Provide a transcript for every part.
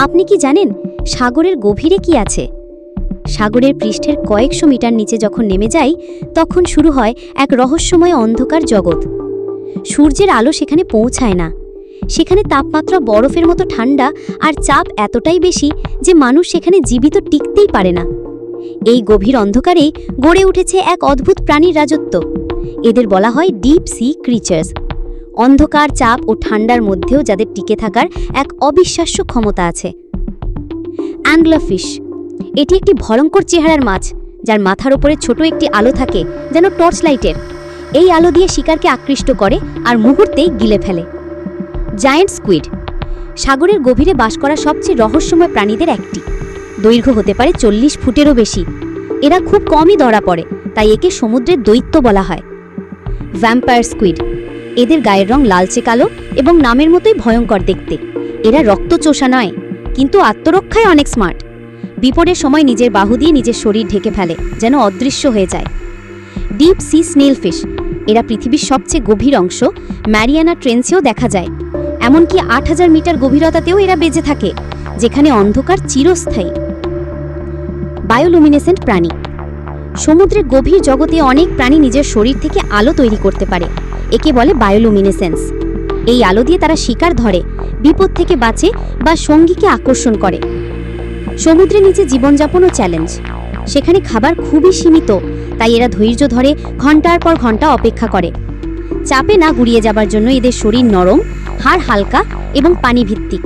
আপনি কি জানেন সাগরের গভীরে কি আছে? সাগরের পৃষ্ঠের কয়েকশো মিটার নিচে যখন নেমে যাই, তখন শুরু হয় এক রহস্যময় অন্ধকার জগৎ। সূর্যের আলো সেখানে পৌঁছায় না। সেখানে তাপমাত্রা বরফের মতো ঠান্ডা আর চাপ এতটাই বেশি যে মানুষ সেখানে জীবিত টিকতেই পারে না। এই গভীর অন্ধকারেই গড়ে উঠেছে এক অদ্ভুত প্রাণীর রাজত্ব। এদের বলা হয় ডিপ সি ক্রিচার্স। অন্ধকার চাপ ও ঠান্ডার মধ্যেও যাদের টিকে থাকার এক অবিশ্বাস্য ক্ষমতা আছে। অ্যাংলাফিশ। এটি একটি ভয়ঙ্কর চেহারার মাছ, যার মাথার ওপরে ছোট একটি আলো থাকে, যেন টর্চ লাইটের এই আলো দিয়ে শিকারকে আকৃষ্ট করে আর মুহূর্তেই গিলে ফেলে। Giant squid. সাগরের গভীরে বাস করা সবচেয়ে রহস্যময় প্রাণীদের একটি। দৈর্ঘ্য হতে পারে চল্লিশ ফুটেরও বেশি। এরা খুব কমই ধরা পড়ে, তাই একে সমুদ্রের দৈত্য বলা হয়। Vampire squid. এদের গায়ের রং লালচে কালো এবং নামের মতোই ভয়ঙ্কর দেখতে। এরা রক্তচোষা নয়, কিন্তু আত্মরক্ষায় অনেক স্মার্ট বিপদের সময় নিজের বাহু দিয়ে নিজের শরীর ঢেকে ফেলে, যেন অদৃশ্য হয়ে যায়। ডিপ সি স্নেলফিশ এরা পৃথিবীর সবচেয়ে গভীর অংশ ম্যারিয়ানা ট্রেন্সেও দেখা যায়। এমনকি আট হাজার মিটার গভীরতাতেও এরা বেঁচে থাকে, যেখানে অন্ধকার চিরস্থায়ী। বায়োলুমিনেসেন্ট প্রাণী, সমুদ্রের গভীর জগতে অনেক প্রাণী নিজের শরীর থেকে আলো তৈরি করতে পারে। একে বলে বায়োলুমিনেসেন্স। এই আলো দিয়ে তারা শিকার ধরে, বিপদ থেকে বাঁচে বা সঙ্গীকে আকর্ষণ করে। সমুদ্রের নিচে জীবনযাপনও চ্যালেঞ্জ। সেখানে খাবার খুবই সীমিত, তাই এরা ধৈর্য ধরে ঘণ্টার পর ঘণ্টা অপেক্ষা করে। চাপে না গুড়িয়ে যাবার জন্য এদের শরীর নরম, হাড় হালকা এবং পানি ভিত্তিক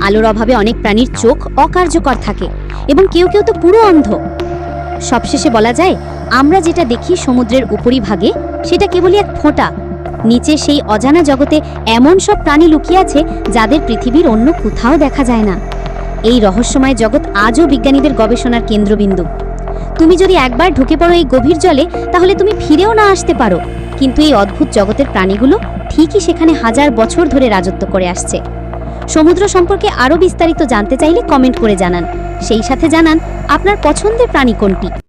আলোর অভাবে অনেক প্রাণীর চোখ অকার্যকর থাকে এবং কেউ কেউ তো পুরো অন্ধ। সবশেষে বলা যায়, আমরা যেটা দেখি সমুদ্রের উপরিভাগে, সেটা কেবলই এক ফোঁটা। নিচে সেই অজানা জগতে এমন সব প্রাণী লুকিয়ে আছে যাদের পৃথিবীর অন্য কোথাও দেখা যায় না। এই রহস্যময় জগৎ আজও বিজ্ঞানীদের গবেষণার কেন্দ্রবিন্দু। তুমি যদি একবার ঢুকে পড়ো এই গভীর জলে, তাহলে তুমি ফিরেও না আসতে পারো। কিন্তু এই অদ্ভুত জগতের প্রাণীগুলো ঠিকই সেখানে হাজার বছর ধরে রাজত্ব করে আসছে। সমুদ্র সম্পর্কে আরও বিস্তারিত জানতে চাইলে কমেন্ট করে জানান। সেই সাথে জানান, আপনার পছন্দের প্রাণী কোনটি?